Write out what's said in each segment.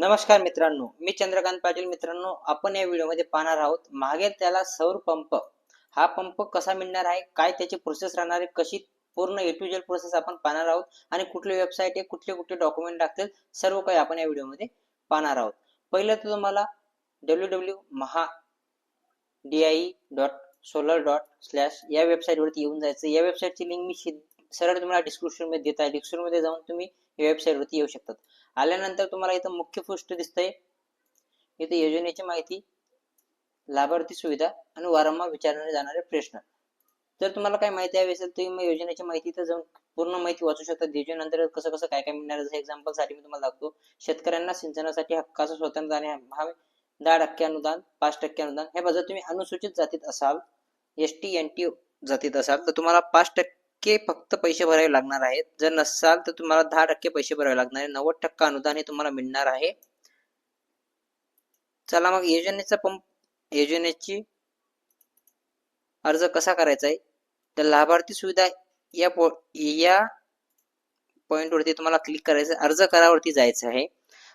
नमस्कार मित्रांनो मी चंद्रकांत पाटील. मित्रांनो आपण या व्हिडिओमध्ये पाहणार आहोत मागे त्याला सौर पंप. हा पंप कसा मिळणार आहे काय त्याची प्रोसेस राहणार आहे कशी पूर्ण ए टू जेड प्रोसेस आपण पाहणार आहोत आणि कुठली वेबसाईट आहे कुठले कुठले डॉक्युमेंट लागतील सर्व काही आपण या व्हिडिओमध्ये पाहणार आहोत. पहिलं तर तुम्हाला W W Maha D I dot solar dot slash या वेबसाईटवरती येऊन जायचं या वेबसाईटची लिंक मी सरळ तुम्हाला डिस्क्रिप्शनमध्ये देत आहे. डिस्क्रिप्शनमध्ये जाऊन तुम्ही या वेबसाईटवरती येऊ शकतात. आल्यानंतर तुम्हाला इथं मुख्य पृष्ठ दिसतंय. इथे योजनेची माहिती लाभार्थी सुविधा आणि वारंवार विचारले जाणारे प्रश्न. जर तुम्हाला काय माहिती हवी असेल तुम्ही मग योजनेची माहिती इथं जाऊन पूर्ण माहिती वाचू शकता. योजनेनंतर कसं कसं काय काय मिळणार जसं एक्झाम्पलसाठी मी तुम्हाला दाखवतो. शेतकऱ्यांना सिंचनासाठी हक्काचं स्वतंत्र आणि हमी दहा टक्के अनुदान पाच टक्के अनुदान हे बघा जर तुम्ही अनुसूचित जातीत असाल एस टी एन टी जातीत असाल तर तुम्हाला पाच टक्के टक्के फक्त पैसे भरावे लागणार आहेत. जर नसाल तर तुम्हाला दहा टक्के पैसे भरावे लागणार आहे. नव्वद टक्का अनुदान हे तुम्हाला मिळणार आहे. चला मग योजनेचा पंप योजनेची अर्ज कसा करायचा आहे? तर लाभार्थी सुविधा या पो या पॉईंटवरती तुम्हाला क्लिक करायचं आहे. अर्ज करावरती जायचं आहे.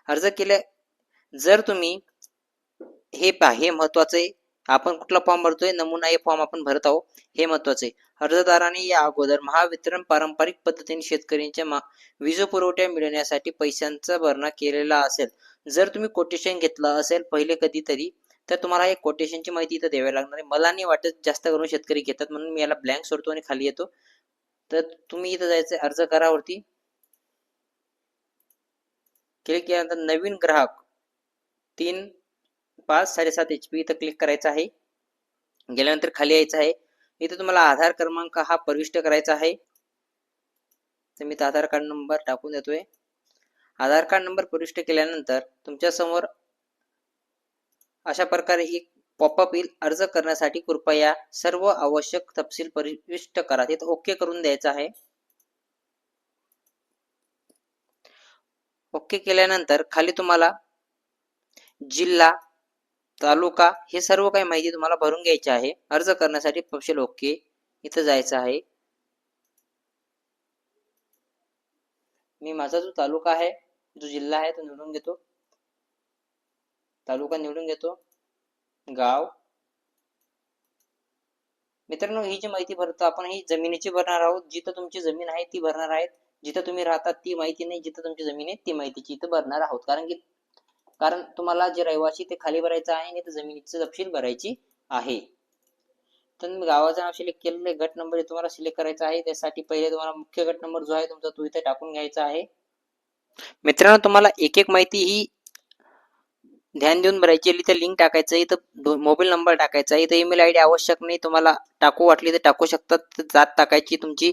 अर्ज केल्या जर तुम्ही हे पहा हे महत्वाचं आहे. आपण कुठला फॉर्म भरतोय? नमुना हे फॉर्म आपण भरत आहोत. हे महत्वाचं आहे. अर्जदाराने या अगोदर महावितरण पारंपरिक पद्धतीने शेतकऱ्यांच्या मा- वीज पुरवठ्या मिळवण्यासाठी पैशांचा भरणा केलेला असेल. जर तुम्ही कोटेशन घेतलं असेल पहिले कधीतरी तर तुम्हाला एक कोटेशनची माहिती इथं द्यावी लागणार आहे. मला नाही वाटत जास्त करून शेतकरी घेतात म्हणून मी याला ब्लँक सोडतो आणि खाली येतो. तर तुम्ही इथं जायचं अर्ज करावरती क्लिक केल्यानंतर नवीन ग्राहक. तीन पाच साडेसात एच पी इथं क्लिक करायचं आहे. गेल्यानंतर खाली यायचं आहे. इथे तुम्हाला आधार क्रमांक हा प्रविष्ट करायचा आहे. तर मी आधार कार्ड नंबर टाकून देतोय. आधार कार्ड नंबर प्रविष्ट केल्यानंतर तुमच्यासमोर अशा प्रकारे एक पॉपअप येईल. अर्ज करण्यासाठी कृपया सर्व आवश्यक तपशील प्रविष्ट करा. तिथे ओके करून द्यायचं आहे. ओके केल्यानंतर खाली तुम्हाला जिल्हा तालुका हे सर्व काही माहिती तुम्हाला भरून घ्यायची आहे. अर्ज करण्यासाठी तपशील ओके. इथं जायचं आहे. मी माझा जो तालुका आहे जो जिल्हा आहे तो निवडून घेतो. तालुका निवडून घेतो. गाव. मित्रांनो ही जी माहिती भरतो आपण ही जमिनीची भरणार आहोत. जिथं तुमची जमीन आहे ती भरणार आहेत. जिथं तुम्ही राहतात ती माहिती नाही. जिथं तुमची जमीन आहे ती माहितीची इथं भरणार आहोत. कारण की कारण तुम्हाला जे रहिवासी ते खाली भरायचं आहे आणि जमिनीची तपशील भरायची आहे. तर मी गावाचं नाव सिलेक्ट केलेलं गट नंबर तुम्हाला सिलेक्ट करायचा आहे. त्यासाठी पहिले तुम्हाला मुख्य गट नंबर जो आहे तुमचा तो इथे टाकून घ्यायचा आहे. मित्रांनो तुम्हाला एक एक माहिती ही ध्यान देऊन भरायची आहे. लिंक टाकायचं आहे. इथं मोबाईल नंबर टाकायचा आहे. इथं ईमेल आय डी आवश्यक नाही. तुम्हाला टाकू वाटली तर टाकू शकतात जात टाकायची तुमची.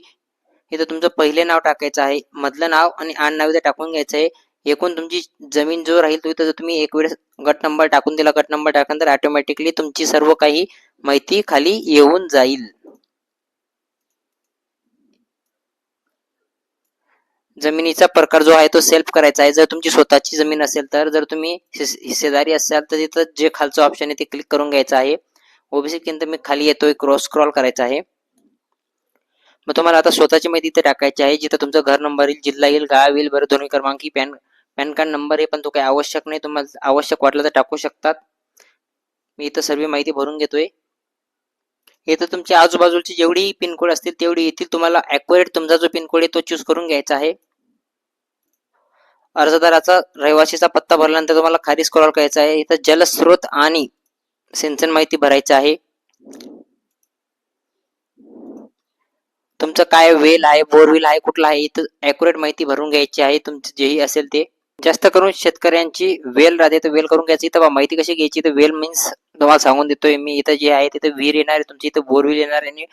इथं तुमचं पहिले नाव टाकायचं आहे. मधलं नाव आणि आड नाव इथं टाकून घ्यायचं आहे. एकूण तुमची जमीन जो राहील तो जर तुम्ही एक वेळेस गट नंबर टाकून दिला गट नंबर टाकल्यानंतर ऑटोमॅटिकली तुमची सर्व काही माहिती खाली येऊन जाईल. जमिनीचा प्रकार जो आहे तो सेल्फ करायचा आहे. जर तुमची स्वतःची जमीन असेल तर जर तुम्ही हिस्सेदारी असाल तर तिथं जे खालचं ऑप्शन आहे ते क्लिक करून घ्यायचं आहे. ओबीसी केंद्र मी खाली येतोय क्रॉस स्क्रॉल करायचा आहे. मग तुम्हाला आता स्वतःची माहिती इथे टाकायची आहे. जिथं तुमचं घर नंबर येईल जिल्हा येईल गाव येईल बरं दोन्ही क्रमांकी पॅन पॅन कार्ड नंबर आहे पण तो काही आवश्यक नाही. तुम्हाला आवश्यक वाटलं तर टाकू शकतात. मी इथं सर्व माहिती भरून घेतोय. इथं तुमच्या आजूबाजूची जेवढी पिनकोड असतील तेवढी येथील तुम्हाला अॅक्युरेट तुमचा जो पिनकोड आहे तो चूज करून घ्यायचा आहे. अर्जदाराचा रहिवासीचा पत्ता भरल्यानंतर तुम्हाला खाली स्क्रॉल करायचा आहे. इथं जलस्रोत आणि सिंचन माहिती भरायची आहे. तुमचं काय वेल आहे बोरवेल आहे कुठला आहे इथं अॅक्युरेट माहिती भरून घ्यायची आहे. तुमचं जेही असेल ते. जास्त करून शेतकऱ्यांची वेल राहते तर वेल करून घ्यायची. इथं बा माहिती कशी घ्यायची? तर वेल मीन्स तुम्हाला सांगून देतोय मी इथं जे आहे तिथं विहीर येणार आहे तुमची इथं बोरवेल येणार आहे आणि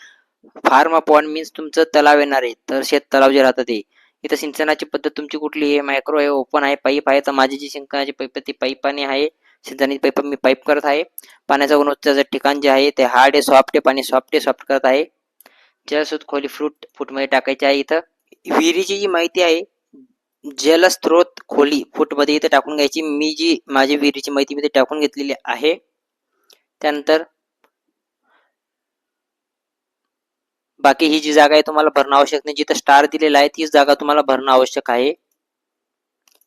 फार्म पॉइंट मीन्स तुमचं तलाव येणार आहे. तर शेत तलाव जे राहतं ते. इथं सिंचनाची पद्धत तुमची कुठली आहे? मायक्रो आहे ओपन आहे पाईप आहे. तर माझी जी सिंचनाची पाईप ती पाईप आणि आहे. सिंचनाची पाईप मी पाईप करत आहे. पाण्याचं गुणवत्ताचं ठिकाण जे आहे ते हार्ड आहे सॉफ्ट आहे पाणी सॉफ्ट आहे सॉफ्ट करत आहे. जलस्रोत खोली फ्रूट फूटमध्ये टाकायची आहे इथं. विहिरीची जी माहिती आहे जलस्रोत खोली फूटमध्ये इथे टाकून घ्यायची. मी जी माझी विहिरीची माहिती मी ते टाकून घेतलेली आहे. त्यानंतर बाकी ही जी जागा आहे तुम्हाला भरणं आवश्यक नाही. जिथं स्टार दिलेला आहे तीच जागा तुम्हाला भरणं आवश्यक आहे.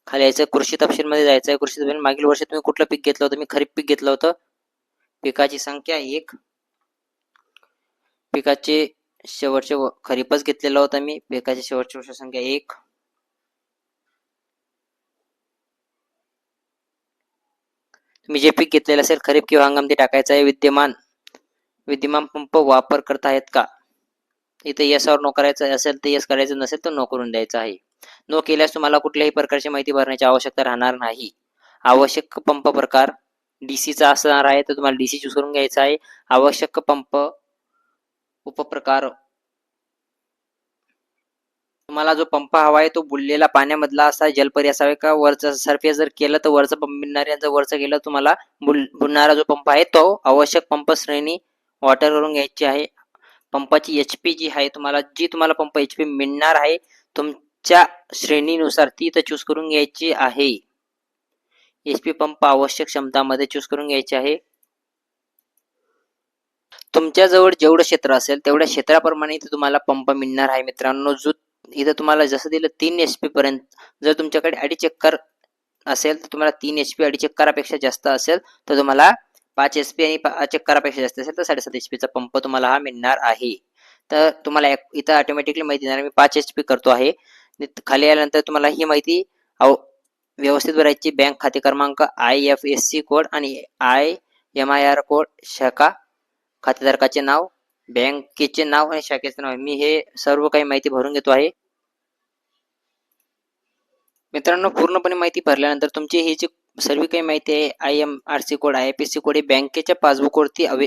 खाली यायचं कृषी तपशीलमध्ये जायचं आहे. कृषी तपशील मागील वर्षी तुम्ही कुठलं पीक घेतलं होतं? मी खरीप पीक घेतलं होतं. पिकाची संख्या एक. पिकाचे शेवटचे व- खरीपच घेतलेला होता मी. पिकाची शेवटची वर्ष संख्या एक. तुम्ही जे पीक घेतलेलं असेल खरीप किंवा हंगाम ते टाकायचं आहे. विद्यमान विद्यमान पंप वापर करता आहेत का? इथे यसवर नो करायचं असेल तर यस करायचं नसेल तर नो करून द्यायचं आहे. नो केल्यास तुम्हाला कुठल्याही प्रकारची माहिती भरण्याची आवश्यकता राहणार नाही. आवश्यक पंप प्रकार डीसीचा असणार आहे तर तुम्हाला डीसी चूज करून घ्यायचा आहे. आवश्यक पंप उपप्रकार तुम्हाला जो पंप हवा आहे तो बुडलेला पाण्यामधला असा जलपरी असावे का वरचा सरफेस जर केलं तर वरचं पंप मिळणार वरचं गेलं तुम्हाला बुल बुडणारा जो पंप आहे तो आवश्यक पंप श्रेणी वॉटर करून घ्यायची आहे. पंपाची एच पी जी आहे तुम्हाला जी तुम्हाला पंप एच पी मिळणार आहे तुमच्या श्रेणीनुसार ती तर चूज करून घ्यायची आहे. एच पी पंप आवश्यक क्षमतामध्ये चूज करून घ्यायचे आहे. तुमच्या जवळ जेवढं क्षेत्र असेल तेवढ्या क्षेत्राप्रमाणे ते तुम्हाला पंप मिळणार आहे मित्रांनो. जो इथं तुम्हाला जसं दिलं तीन एच पी पर्यंत. जर तुमच्याकडे अडीच एकर असेल तर तुम्हाला तीन एच पी अडीच एकरापेक्षा जास्त असेल तर तुम्हाला पाच एच पी आणि पाच एकरापेक्षा जास्त असेल तर साडेसात एच पीचा पंप तुम्हाला हा मिळणार आहे. तर तुम्हाला इथं ऑटोमॅटिकली माहिती देणार मी पाच एच पी करतो आहे. खाली आल्यानंतर तुम्हाला ही माहिती व्यवस्थित भरायची बँक खाते क्रमांक I F S C code आणि I M I R code शाखा खातेधारकाचे नाव बँकेचे नाव आणि शाखेचे नाव. मी हे सर्व काही माहिती भरून घेतो आहे. मित्रांनो पूर्णपणे माहिती भरल्यानंतर तुमची ही जी सर्व काही माहिती आहे I M R C code I P C code हे बँकेच्या पासबुकवरती अवे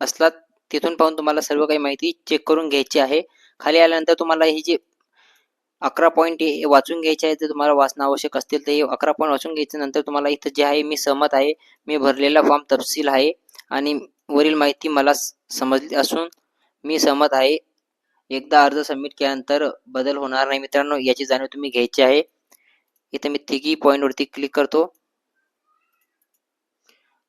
असला तिथून पाहून तुम्हाला सर्व काही माहिती चेक करून घ्यायची आहे. खाली आल्यानंतर तुम्हाला ही जी अकरा पॉईंट हे वाचून घ्यायचे आहे ते तुम्हाला वाचणं आवश्यक असतील तर हे अकरा पॉईंट वाचून घ्यायच्या नंतर तुम्हाला इथं जे आहे मी सहमत आहे मी भरलेला फॉर्म तपशील आहे आणि वरील माहिती मला समजली असून मी सहमत आहे. एकदा अर्ज सबमिट केल्यानंतर बदल होणार नाही मित्रांनो याची जाणीव तुम्ही घ्यायची आहे. इथे मी तिघी पॉईंटवरती क्लिक करतो.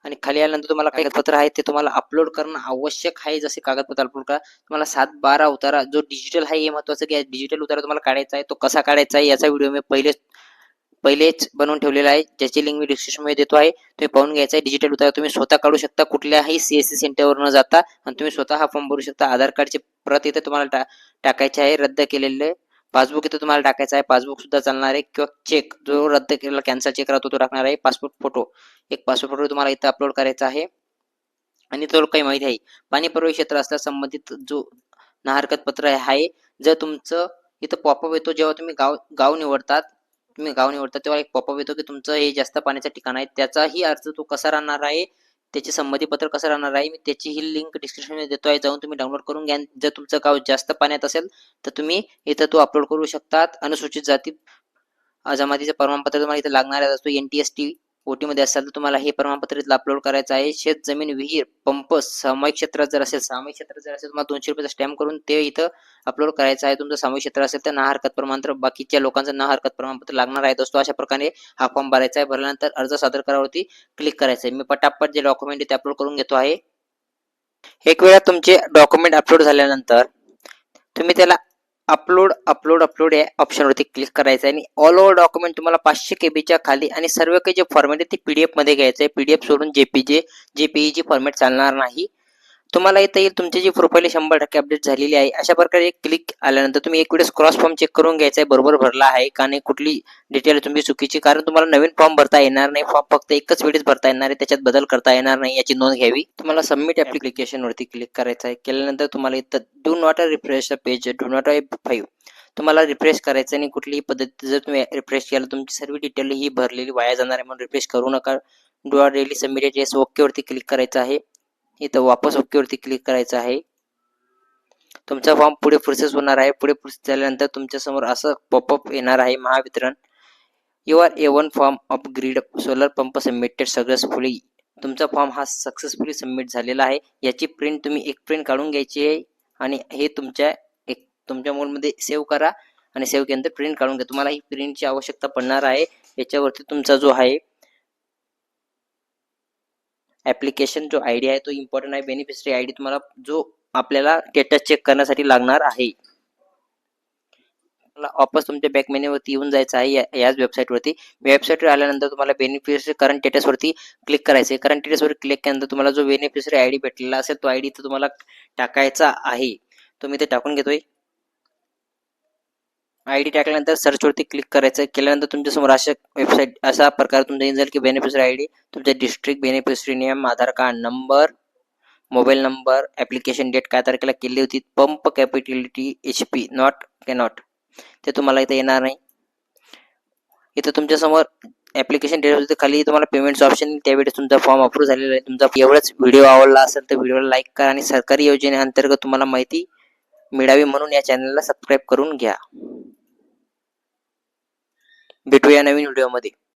आणि खाली आल्यानंतर तुम्हाला कागदपत्र आहे ते तुम्हाला अपलोड करणं आवश्यक आहे. जसे कागदपत्र अपलोड करा. तुम्हाला सात बारा उतारा. जो डिजिटल आहे हे महत्वाचं की डिजिटल उतारा तुम्हाला काढायचा आहे तो कसा काढायचा आहे याचा व्हिडिओ मी पहिलेच पहिलेच बनवून ठेवलेला आहे. ज्याची लिंक मी डिस्क्रिप्शनमध्ये देतो आहे तुम्ही पाहून घ्यायचा आहे. डिजिटल उतारा तुम्ही स्वतः काढू शकता. कुठल्याही सी एस सेंटरवर न जाता. आणि तुम्ही स्वतः हा फॉर्म भरू शकता. आधार कार्डची प्रत इथे तुम्हाला टा टाकायचे आहे. रद्द केलेले पासबुक इथे तुम्हाला टाकायचं आहे. पासबुक सुद्धा चालणार आहे. किंवा चेक जो रद्द केलेला कॅन्सल चेक राहतो तो टाकणार आहे. पासपोर्ट फोटो एक पासपोर्ट फोटो तुम्हाला इथं अपलोड करायचा आहे. आणि तो काही माहिती आहे. पाणी प्रवेश क्षेत्र असल्यास संबंधित जो नाहरकत पत्र आहे जर तुमचं इथं पॉपअप येतो जेव्हा तुम्ही गाव गाव निवडतात तुम्ही गाव निवडता तेव्हा एक पॉपअप येतो की तुमचं हे जास्त पाण्याचं ठिकाण आहे. त्याचाही अर्ज तो कसा राहणार आहे? त्याचे संमती पत्र कसं राहणार आहे? मी त्याची ही लिंक डिस्क्रिप्शनमध्ये देतो आहे जाऊन तुम्ही डाउनलोड करून घ्या. जर तुमचं गाव जास्त पाण्यात असेल तर तुम्ही इथं तो अपलोड करू शकतात. अनुसूचित जाती जमातीचं प्रमाणपत्र तुम्हाला इथं लागणार असतो एन टी एस टी ओटीमध्ये असाल तर तुम्हाला हे प्रमाणपत्र इथलं अपलोड करायचं आहे. शेत जमीन विहीर पंप सामायिक क्षेत्रात जर असेल सामायिक क्षेत्रात जर असेल तुम्हाला दोनशे रुपयाचा स्टॅम्प करून ते इथं अपलोड करायचं आहे तुमचं सामूहिक क्षेत्र असेल तर ना हरकत प्रमाणपत्र बाकीच्या लोकांचं ना हरकत प्रमाणपत्र लागणार आहे. दोस्तो अशा प्रकारे हा फॉर्म भरायचा आहे. भरल्यानंतर अर्ज सादर करावरती क्लिक करायचं आहे. मी पटापट जे डॉक्युमेंट ते अपलोड करून घेतो आहे. एक वेळा तुमचे डॉक्युमेंट अपलोड झाल्यानंतर तुम्ही त्याला अपलोड अपलोड अपलोड या ऑप्शनवरती क्लिक करायचं आहे आणि ऑल ओव्हर डॉक्युमेंट तुम्हाला पाचशे केबीच्या खाली आणि सर्व काही जे फॉर्मॅट आहे ते पीडीएफमध्ये घ्यायचं आहे. पीडीएफ सोडून जेपीजे जेपीईजी फॉर्मॅट चालणार नाही. तुम्हाला इथं येईल तुमची जी प्रोफाईल शंभर टक्के अपडेट झालेली आहे. अशा प्रकारे एक क्लिक आल्यानंतर तुम्ही एक वेळेस क्रॉस फॉर्म चेक करून घ्यायचा आहे बरोबर भरला आहे का नाही कुठली डिटेल तुम्ही चुकीची कारण तुम्हाला नवीन फॉर्म भरता येणार नाही. फॉर्म फक्त एकच वेळेस भरता येणार आहे त्याच्यात बदल करता येणार नाही याची नोंद घ्यावी. तुम्हाला सबमिट ऍप्लिकेशन वरती क्लिक करायचं आहे. केल्यानंतर तुम्हाला इथं do not refresh page do not five तुम्हाला रिफ्रेश करायचं आणि कुठलीही पद्धती जर तुम्ही रिफ्रेश केलं तुमची सर्व डिटेल ही भरलेली वाया जाणार आहे म्हणून रिफ्रेश करू नका. Do are daily submitted yes okay वरती क्लिक करायचं आहे. इथं वापस ओकेवरती क्लिक करायचं आहे. तुमचा फॉर्म पुढे प्रोसेस होणार आहे. पुढे प्रोसेस झाल्यानंतर तुमच्यासमोर असं पॉपअप येणार आहे Mahavitaran. Your A one form of grid solar pump submitted successfully तुमचा फॉर्म हा सक्सेसफुली सबमिट झालेला आहे. याची प्रिंट तुम्ही एक प्रिंट काढून घ्यायची आहे आणि हे तुमच्या एक तुमच्या मोलमध्ये सेव्ह करा आणि सेव्ह केल्यानंतर प्रिंट काढून घ्या. तुम्हाला ही प्रिंटची आवश्यकता पडणार आहे. याच्यावरती तुमचा जो आहे ऍप्लिकेशन जो आयडी आहे तो इम्पॉर्टंट आहे बेनिफिशरी आयडी तुम्हाला जो आपल्याला स्टेटस चेक करण्यासाठी लागणार आहे. वापस तुमच्या बॅक मेन्यूवरती येऊन जायचं आहे या- याच वेबसाईटवरती वेबसाईटवर आल्यानंतर तुम्हाला बेनिफिशरी करंट स्टेटसवरती क्लिक करायचं आहे. करंट स्टेटसवर क्लिक केल्यानंतर तुम्हाला जो बेनिफिशरी आय डी भेटलेला असेल तो आय डी तुम्हाला टाकायचा आहे. तो मी ते टाकून घेतोय. आय डी टाकल्यानंतर सर्चवरती क्लिक करायचं. केल्यानंतर तुमच्यासमोर अशा वेबसाईट अशा प्रकार तुमच्या येईल की बेनिफिशरी आय डी तुमच्या district beneficiary name Aadhaar card number mobile number application date काय तारखेला केली होती pump capacity H P not cannot ते तुम्हाला इथे येणार नाही. इथं तुमच्यासमोर ॲप्लिकेशन डेट होती खाली तुम्हाला पेमेंटचं ऑप्शन त्यावेळेस तुमचा फॉर्म अप्रूव्ह झालेला आहे. तुमचा एवढाच व्हिडिओ आवडला असेल तर व्हिडिओला लाईक करा आणि सरकारी योजनेअंतर्गत तुम्हाला माहिती मिळावी म्हणून या चॅनलला सबस्क्राईब करून घ्या. भेटूया नवीन व्हिडिओमध्ये.